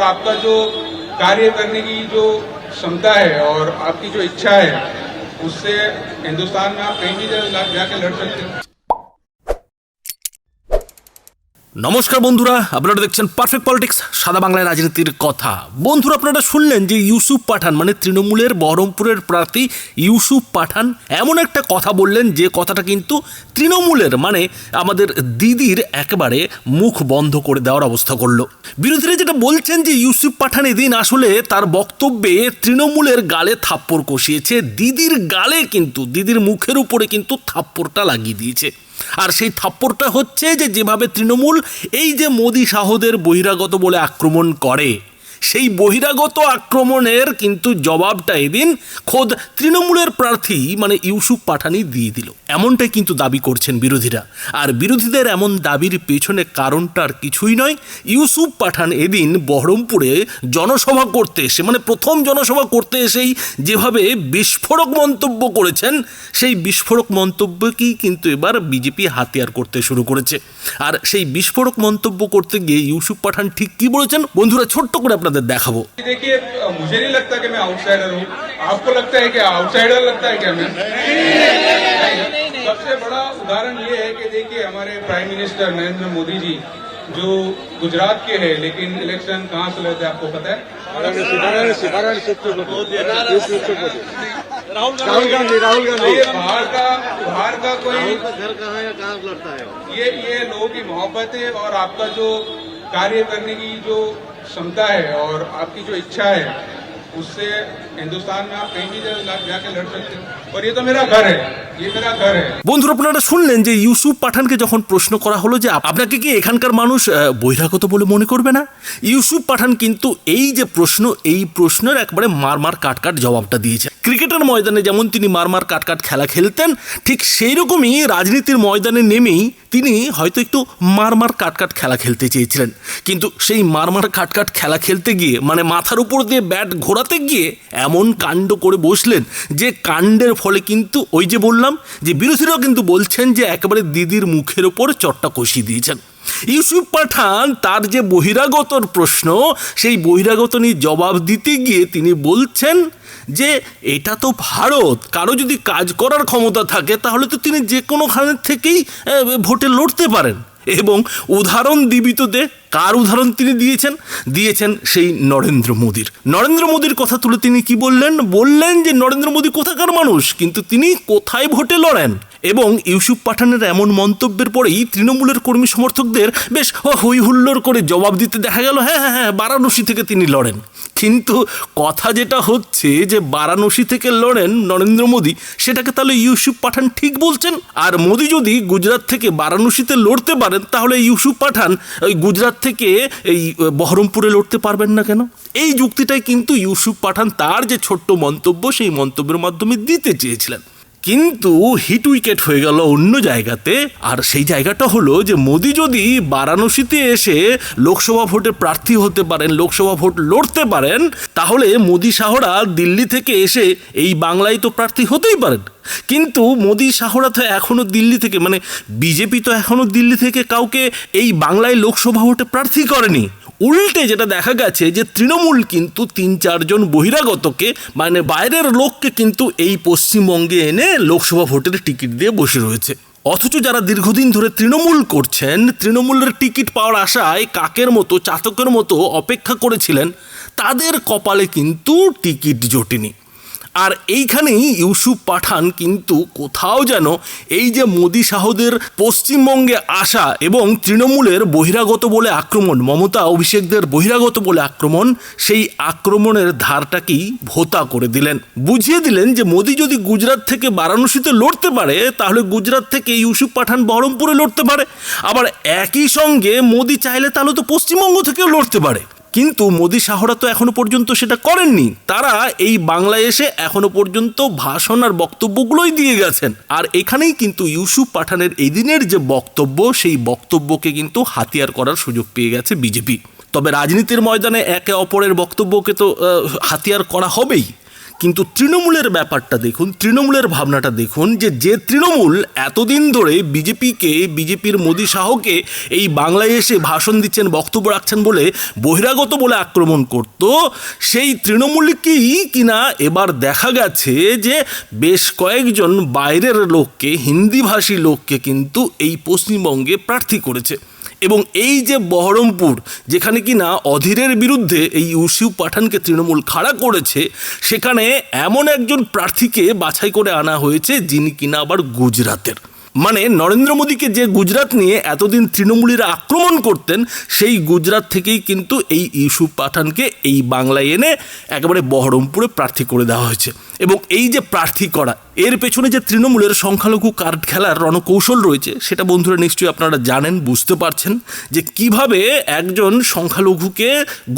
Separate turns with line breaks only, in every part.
आपका जो कार्य करने की जो क्षमता है और आपकी जो इच्छा है, उससे हिंदुस्तान में आप कहीं भी जाकर लड़ सकते हो।
নমস্কার বন্ধুরা, আপনারা দেখছেন পারফেক্ট পলিটিক্স সাদা বাংলায় রাজনীতির কথা। বন্ধুরা, আপনারা শুনলেন যে ইউসুফ পাঠান মানে তৃণমূলের বহরমপুরের প্রার্থী ইউসুফ পাঠান, এমন একটা কথা বললেন যে কথাটা কিন্তু তৃণমূলের মানে আমাদের দিদির একেবারে মুখ বন্ধ করে দেওয়ার অবস্থা করল। বিরোধীরা যেটা বলছেন যে ইউসুফ পাঠান এদিন আসলে তার বক্তব্যে তৃণমূলের গালে থাপ্পড় কষিয়েছে, দিদির গালে কিন্তু, দিদির মুখের উপরে কিন্তু থাপ্পড়টা লাগিয়ে দিয়েছে। আর সেই থাপ্পড়টা হচ্ছে যে যেভাবে তৃণমূল এই যে মোদি শাহদের বহিরাগত বলে আক্রমণ করে। সেই বহিরাগত আক্রমণের কিন্তু জবাবটা এদিন খোদ তৃণমূলের প্রার্থী মানে ইউসুফ পাঠানি দিয়ে দিল। এমনটাই কিন্তু দাবি করছেন বিরোধীরা। আর বিরোধীদের এমন দাবির পেছনে কারণটা আর কিছুই নয়। ইউসুফ পাঠান এদিন বহরমপুরে জনসভা করতে এসে মানে প্রথম জনসভা করতে এসেই যেভাবে বিস্ফোরক মন্তব্য করেছেন, সেই বিস্ফোরক মন্তব্যকেই কিন্তু এবার বিজেপি হাতিয়ার করতে শুরু করেছে। আর সেই বিস্ফোরক মন্তব্য করতে গিয়ে ইউসুফ পাঠান ঠিক কী বলেছেন? বন্ধুরা, ছোট্ট করে আপনাদের দেখাবো
देखिए मुझे नहीं लगता कि मैं आउटसाइडर हूँ आपको लगता है कि आउटसाइडर लगता है क्या मैं नहीं। सबसे बड़ा उदाहरण ये है कि देखिए हमारे प्राइम मिनिस्टर नरेंद्र मोदी जी जो गुजरात के हैं लेकिन इलेक्शन कहाँ से लड़ते हैं आपको पता है
वाराणसी वाराणसी उत्तर प्रदेश उत्तर प्रदेश राहुल गांधी राहुल गांधी
ये बाहर का बाहर का कोई
उनका घर कहाँ है कहाँ लड़ता है वो?
ये ये लोगों की मोहब्बत है और आपका जो कार्य करने की जो क्षमता है और आपकी जो इच्छा है उससे हिंदुस्तान में आप कहीं भी जा- जाके लड़ सकते हो और ये तो मेरा घर है ये मेरा घर है
বন্ধুরা আপনারা শুনলেন যে ইউসুফ পাঠানকে যখন প্রশ্ন করা হলো যে আপনাকে কি এখানকার মানুষ আহ, বহিরাগত বলে মনে করবে না ইউসুফ পাঠান কিন্তু এই যে প্রশ্ন এই প্রশ্নের একবারে মার মার কাট কাট জবাবটা দিয়েছে ক্রিকেটের ময়দানে যেমন তিনি মারমার মার কাট কাট খেলা খেলতেন, ঠিক সেই রকমই রাজনীতির ময়দানে নেমেই তিনি হয়তো একটু মারমার মার কাট কাট খেলা খেলতে চেয়েছিলেন। কিন্তু সেই মারমার মার কাট কাট খেলা খেলতে গিয়ে মানে মাথার উপর দিয়ে ব্যাট ঘোরাতে গিয়ে এমন কাণ্ড করে বসলেন যে কাণ্ডের ফলে কিন্তু ওই যে বললাম যে বিরোধীরাও কিন্তু বলছেন যে একেবারে দিদির মুখের ওপর চটটা কষিয়ে দিয়েছেন। ইউসুফ পাঠান তার যে বহিরাগতর প্রশ্ন, সেই বহিরাগত নিয়ে জবাব দিতে গিয়ে তিনি বলছেন যে এটা তো ভারত, কারও যদি কাজ করার ক্ষমতা থাকে, তাহলে তো তিনি যে কোনোখানের থেকেই ভোটে লড়তে পারেন। এবং উদাহরণ দিবিত দে কার উদাহরণ তিনি দিয়েছেন? দিয়েছেন সেই নরেন্দ্র মোদীর। নরেন্দ্র মোদীর কথা তুলে তিনি কি বললেন? বললেন যে, নরেন্দ্র মোদী কোথাকার মানুষ? কিন্তু তিনি কোথায় ভোটে লড়েন? এবং ইউসুফ পাঠানের এমন মন্তব্যের পরেই তৃণমূলের কর্মী সমর্থকদের বেশ হই হুল্লোড় করে জবাব দিতে দেখা গেল হ্যাঁ হ্যাঁ হ্যাঁ বারাণসী থেকে তিনি লড়েন। কিন্তু কথা যেটা হচ্ছে যে বারাণসী থেকে লড়েন নরেন্দ্র মোদী, সেটাকে তাহলে ইউসুফ পাঠান ঠিক বলছেন? আর মোদী যদি গুজরাট থেকে বারাণসীতে লড়তে পারেন, তাহলে ইউসুফ পাঠান ওই গুজরাট থেকে এই বহরমপুরে লড়তে পারবেন না কেন? এই যুক্তিটাই কিন্তু ইউসুফ পাঠান তার যে ছোট্ট মন্তব্য, সেই মন্তব্যের মাধ্যমে দিতে চেয়েছিলেন। কিন্তু হিট উইকেট হয়ে গেল অন্য জায়গাতে। আর সেই জায়গাটা হলো যে মোদি যদি বারাণসীতে এসে লোকসভা ভোটে প্রার্থী হতে পারেন, লোকসভা ভোট লড়তে পারেন, তাহলে মোদি শাহরা দিল্লি থেকে এসে এই বাংলায় তো প্রার্থী হতেই পারেন। কিন্তু মোদি শাহরা তো এখনও দিল্লি থেকে মানে বিজেপি তো এখনও দিল্লি থেকে কাউকে এই বাংলায় লোকসভা ভোটে প্রার্থী করেনি। উল্টে যেটা দেখা গেছে যে তৃণমূল কিন্তু তিন চারজন বহিরাগতকে মানে বাইরের লোককে কিন্তু এই পশ্চিমবঙ্গে এনে লোকসভা ভোটের টিকিট দিয়ে বসে রয়েছে। অথচ যারা দীর্ঘদিন ধরে তৃণমূল করছেন, তৃণমূলের টিকিট পাওয়ার আশায় কাকের মতো, চাতকের মতো অপেক্ষা করেছিলেন, তাদের কপালে কিন্তু টিকিট জোটেনি। আর এইখানেই ইউসুফ পাঠান কিন্তু কোথাও যেন এই যে মোদি শাহদের পশ্চিমবঙ্গে আসা এবং তৃণমূলের বহিরাগত বলে আক্রমণ, মমতা অভিষেকদের বহিরাগত বলে আক্রমণ, সেই আক্রমণের ধারটাকেই ভোতা করে দিলেন। বুঝিয়ে দিলেন যে মোদি যদি গুজরাট থেকে বারাণসীতে লড়তে পারে, তাহলে গুজরাট থেকে ইউসুফ পাঠান বহরমপুরে লড়তে পারে। আবার একই সঙ্গে মোদি চাইলে তাহলে তো পশ্চিমবঙ্গ থেকেও লড়তে পারে। কিন্তু মোদী শাহরা তো এখনও পর্যন্ত সেটা করেননি। তারা এই বাংলায় এসে এখনও পর্যন্ত ভাষণ আর বক্তব্যগুলোই দিয়ে গেছেন। আর এখানেই কিন্তু ইউসুফ পাঠানের এই দিনের যে বক্তব্য, সেই বক্তব্যকে কিন্তু হাতিয়ার করার সুযোগ পেয়ে গেছে বিজেপি। তবে রাজনীতির ময়দানে একে অপরের বক্তব্যকে তো হাতিয়ার করা হবেই। কিন্তু তৃণমূলের ব্যাপারটা দেখুন, তৃণমূলের ভাবনাটা দেখুন যে যে তৃণমূল এতদিন ধরে বিজেপিকে, বিজেপির মোদী শাহকে এই বাংলায় এসে ভাষণ দিচ্ছেন, বক্তব্য রাখছেন বলে বহিরাগত বলে আক্রমণ করত, সেই তৃণমূলকেই কিনা এবার দেখা গেছে যে বেশ কয়েকজন বাইরের লোককে হিন্দিভাষী লোককে কিন্তু এই পশ্চিমবঙ্গে প্রার্থী করেছে। এবং এই যে বহরমপুর, যেখানে কিনা অধীরের বিরুদ্ধে এই ইউসিউ পাঠানকে তৃণমূল খাড়া করেছে, সেখানে এমন একজন প্রার্থীকে বাছাই করে আনা হয়েছে যিনি কিনা আবার গুজরাতের। মানে নরেন্দ্র মোদীকে যে গুজরাট নিয়ে এতদিন তৃণমূলীরা আক্রমণ করতেন, সেই গুজরাট থেকেই কিন্তু এই ইউসুফ পাঠানকে এই বাংলায় এনে একেবারে বহরমপুরে প্রার্থী করে দেওয়া হয়েছে। এবং এই যে প্রার্থী করা এর পেছনে যে তৃণমূলের সংখ্যালঘু কার্ড খেলার রণকৌশল রয়েছে, সেটা বন্ধুরা নিশ্চয়ই আপনারা জানেন, বুঝতে পারছেন, যে কীভাবে একজন সংখ্যালঘুকে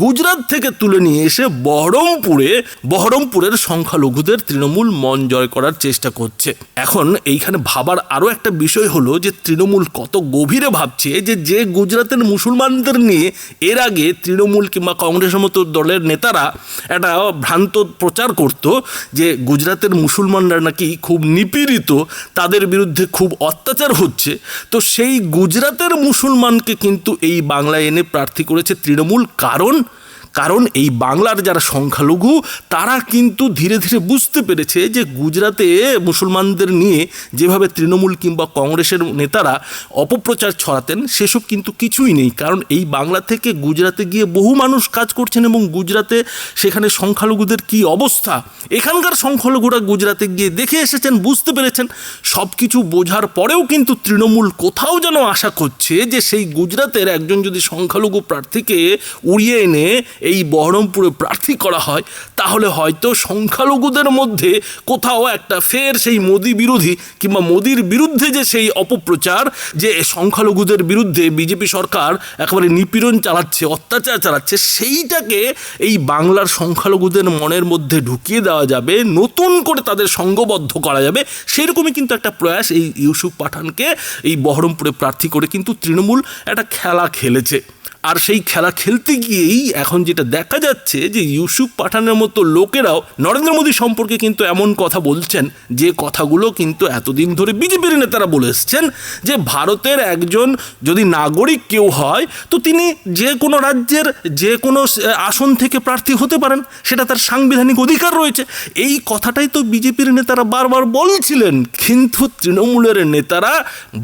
গুজরাট থেকে তুলে নিয়ে এসে বহরমপুরে, বহরমপুরের সংখ্যালঘুদের তৃণমূল মন জয় করার চেষ্টা করছে। এখন এইখানে ভাবার আরও একটা বিষয় হলো যে তৃণমূল কত গভীরে ভাবছে যে যে গুজরাতের মুসলমানদের নিয়ে এর আগে তৃণমূল কিংবা কংগ্রেসের মতো দলের নেতারা একটা ভ্রান্ত প্রচার করত যে গুজরাতের মুসলমানরা নাকি খুব নিপীড়িত, তাদের বিরুদ্ধে খুব অত্যাচার হচ্ছে। তো সেই গুজরাতের মুসলমানকে কিন্তু এই বাংলায় এনে প্রার্থী করেছে তৃণমূল। কারণ কারণ এই বাংলার যারা সংখ্যালঘু, তারা কিন্তু ধীরে ধীরে বুঝতে পেরেছে যে গুজরাতে মুসলমানদের নিয়ে যেভাবে তৃণমূল কিংবা কংগ্রেসের নেতারা অপপ্রচার ছড়াতেন, সেসব কিন্তু কিছুই নেই। কারণ এই বাংলা থেকে গুজরাতে গিয়ে বহু মানুষ কাজ করছেন এবং গুজরাতে সেখানে সংখ্যালঘুদের কি অবস্থা? এখানকার সংখ্যালঘুরা গুজরাতে গিয়ে দেখে এসেছেন, বুঝতে পেরেছেন। সব কিছু বোঝার পরেও কিন্তু তৃণমূল কোথাও যেন আশা করছে যে সেই গুজরাতের একজন যদি সংখ্যালঘু প্রার্থীকে উড়িয়ে এনে এই বহরমপুরে প্রার্থী করা হয়, তাহলে হয়তো সংখ্যালঘুদের মধ্যে কোথাও একটা ফের সেই মোদি বিরোধী কিংবা মোদির বিরুদ্ধে যে সেই অপপ্রচার, যে সংখ্যালঘুদের বিরুদ্ধে বিজেপি সরকার একেবারে নিপীড়ন চালাচ্ছে, অত্যাচার চালাচ্ছে, সেইটাকে এই বাংলার সংখ্যালঘুদের মনের মধ্যে ঢুকিয়ে দেওয়া যাবে, নতুন করে তাদের সঙ্গবদ্ধ করা যাবে, সেরকমই কিন্তু একটা প্রয়াস এই ইউসুফ পাঠানকে এই বহরমপুরে প্রার্থী করে কিন্তু তৃণমূল একটা খেলা খেলেছে। আর সেই খেলা খেলতে গিয়েই এখন যেটা দেখা যাচ্ছে যে ইউসুফ পাঠানের মতো লোকেরাও নরেন্দ্র মোদী সম্পর্কে কিন্তু এমন কথা বলছেন, যে কথাগুলো কিন্তু এতদিন ধরে বিজেপির নেতারা বলে এসছেন, যে ভারতের একজন যদি নাগরিক কেউ হয়, তো তিনি যে কোনো রাজ্যের যে কোনো আসন থেকে প্রার্থী হতে পারেন, সেটা তার সাংবিধানিক অধিকার রয়েছে। এই কথাটাই তো বিজেপির নেতারা বারবার বলছিলেন, কিন্তু তৃণমূলের নেতারা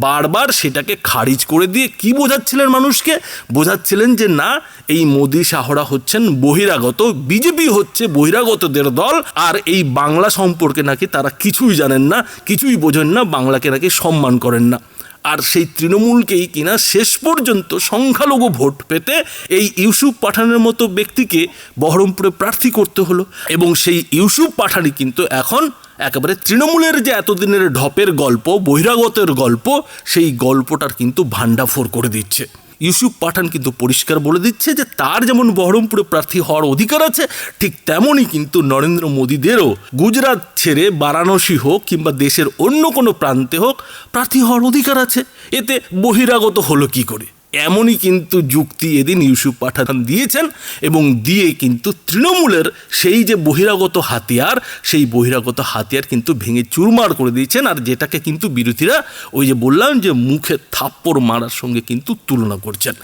বারবার সেটাকে খারিজ করে দিয়ে কি বোঝাচ্ছিলেন মানুষকে? বোঝাচ্ছিলেন যে, না, এই মোদি শাহরা হচ্ছেন বহিরাগত, বিজেপি হচ্ছে বহিরাগতদের দল, আর এই বাংলা সম্পর্কে নাকি তারা কিছুই জানেন না, কিছুই বোঝেন না, বাংলাকে নাকি সম্মান করেন না। আর সেই তৃণমূলকেই কিনা শেষ পর্যন্ত সংখ্যালঘু ভোট পেতে এই ইউসুফ পাঠানের মতো ব্যক্তিকে বহরমপুরে প্রার্থী করতে হলো। এবং সেই ইউসুফ পাঠানই কিন্তু এখন একেবারে তৃণমূলের যে এতদিনের ঢপের গল্প, বহিরাগতের গল্প, সেই গল্পটার কিন্তু ভাণ্ডাফোর করে দিচ্ছে। ইউসুফ পাঠান কিন্তু পরিষ্কার বলে দিচ্ছে যে তার যেমন বহরমপুরে প্রার্থী হওয়ার অধিকার আছে, ঠিক তেমনই কিন্তু নরেন্দ্র মোদীদেরও। গুজরাট ছেড়ে বারাণসী হোক কিংবা দেশের অন্য কোনো প্রান্তে হোক, প্রার্থী হওয়ার অধিকার আছে। এতে বহিরাগত হলো কি করে? এমনই কিন্তু যুক্তি এদিন ইউসুফ পাঠান দিয়েছেন এবং দিয়ে কিন্তু তৃণমূলের সেই যে বহিরাগত হাতিয়ার, সেই বহিরাগত হাতিয়ার কিন্তু ভেঙে চুরমার করে দিয়েছেন আর যেটাকে কিন্তু বিরোধীরা ওই যে বললাম যে মুখে থাপ্পড় মারার সঙ্গে কিন্তু তুলনা করছেন।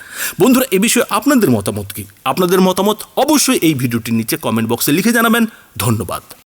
বন্ধুরা, এ বিষয়ে আপনাদের মতামত কি? আপনাদের মতামত অবশ্যই এই ভিডিওটির নিচে কমেন্ট বক্সে লিখে জানাবেন। ধন্যবাদ।